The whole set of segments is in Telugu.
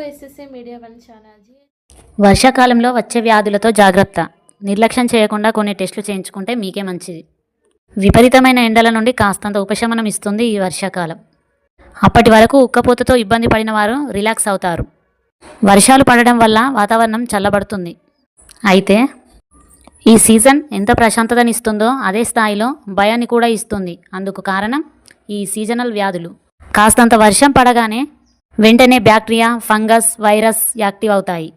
మీడియా వన్ ఛానల్ వర్షాకాలంలో వచ్చే వ్యాధులతో జాగ్రత్త. నిర్లక్ష్యం చేయకుండా కొన్ని టెస్టులు చేయించుకుంటే మీకే మంచిది. విపరీతమైన ఎండల నుండి కాస్తంత ఉపశమనం ఇస్తుంది ఈ వర్షాకాలం. అప్పటి వరకు ఉక్కపోతతో ఇబ్బంది పడిన వారు రిలాక్స్ అవుతారు. వర్షాలు పడడం వల్ల వాతావరణం చల్లబడుతుంది. అయితే ఈ సీజన్ ఎంత ప్రశాంతతనిస్తుందో అదే స్థాయిలో భయాన్ని కూడా ఇస్తుంది. అందుకు కారణం ఈ సీజనల్ వ్యాధులు. కాస్తంత వర్షం పడగానే వెంటనే బ్యాక్టీరియా ఫంగస్ వైరస్ యాక్టివ్ అవుతాయి.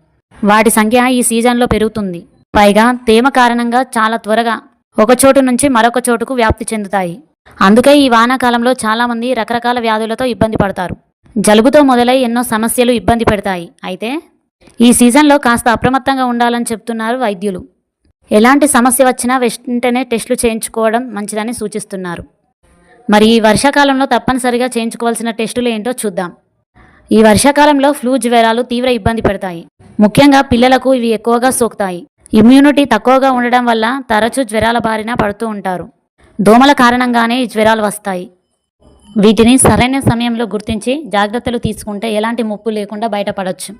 వాటి సంఖ్య ఈ సీజన్లో పెరుగుతుంది. పైగా తేమ కారణంగా చాలా త్వరగా ఒక చోటు నుంచి మరొక చోటుకు వ్యాప్తి చెందుతాయి. అందుకే ఈ వానాకాలంలో చాలామంది రకరకాల వ్యాధులతో ఇబ్బంది పడతారు. జలుబుతో మొదలై ఎన్నో సమస్యలు ఇబ్బంది పెడతాయి. అయితే ఈ సీజన్లో కాస్త అప్రమత్తంగా ఉండాలని చెప్తున్నారు వైద్యులు. ఎలాంటి సమస్య వచ్చినా వెంటనే టెస్టులు చేయించుకోవడం మంచిదని సూచిస్తున్నారు. మరి ఈ వర్షాకాలంలో తప్పనిసరిగా చేయించుకోవాల్సిన టెస్టులు ఏంటో చూద్దాం. ఈ వర్షాకాలంలో ఫ్లూ జ్వరాలు తీవ్ర ఇబ్బంది పెడతాయి. ముఖ్యంగా పిల్లలకు ఇవి ఎక్కువగా సోకుతాయి. ఇమ్యూనిటీ తక్కువగా ఉండడం వల్ల తరచూ జ్వరాల బారిన పడుతూ ఉంటారు. దోమల కారణంగానే ఈ జ్వరాలు వస్తాయి. వీటిని సరైన సమయంలో గుర్తించి జాగ్రత్తలు తీసుకుంటే ఎలాంటి ముప్పు లేకుండా బయటపడవచ్చు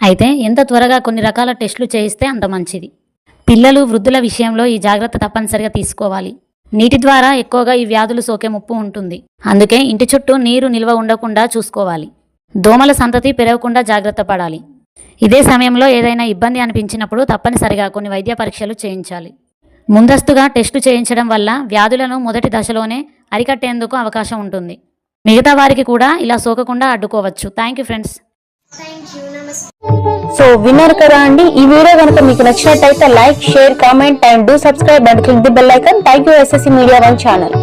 అయితే ఎంత త్వరగా కొన్ని రకాల టెస్టులు చేయిస్తే అంత మంచిది. పిల్లలు వృద్ధుల విషయంలో ఈ జాగ్రత్త తప్పనిసరిగా తీసుకోవాలి. నీటి ద్వారా ఎక్కువగా ఈ వ్యాధులు సోకే ముప్పు ఉంటుంది. అందుకే ఇంటి చుట్టూ నీరు నిల్వ ఉండకుండా చూసుకోవాలి. దోమల సంతతి పెరగకుండా జాగ్రత్త పడాలి. ఇదే సమయంలో ఏదైనా ఇబ్బంది అనిపించినప్పుడు తప్పనిసరిగా కొన్ని వైద్య పరీక్షలు చేయించాలి. ముందస్తుగా టెస్టు చేయించడం వల్ల వ్యాధులను మొదటి దశలోనే అరికట్టేందుకు అవకాశం ఉంటుంది. మిగతా వారికి కూడా ఇలా సోకకుండా అడ్డుకోవచ్చు. Thank you friends. సో విన్నారు కదా అండి? ఈ వీడియో కనుక మీకు నచ్చినట్టయితే like share comment and do subscribe and click the bell icon. Thank you SSC media one channel.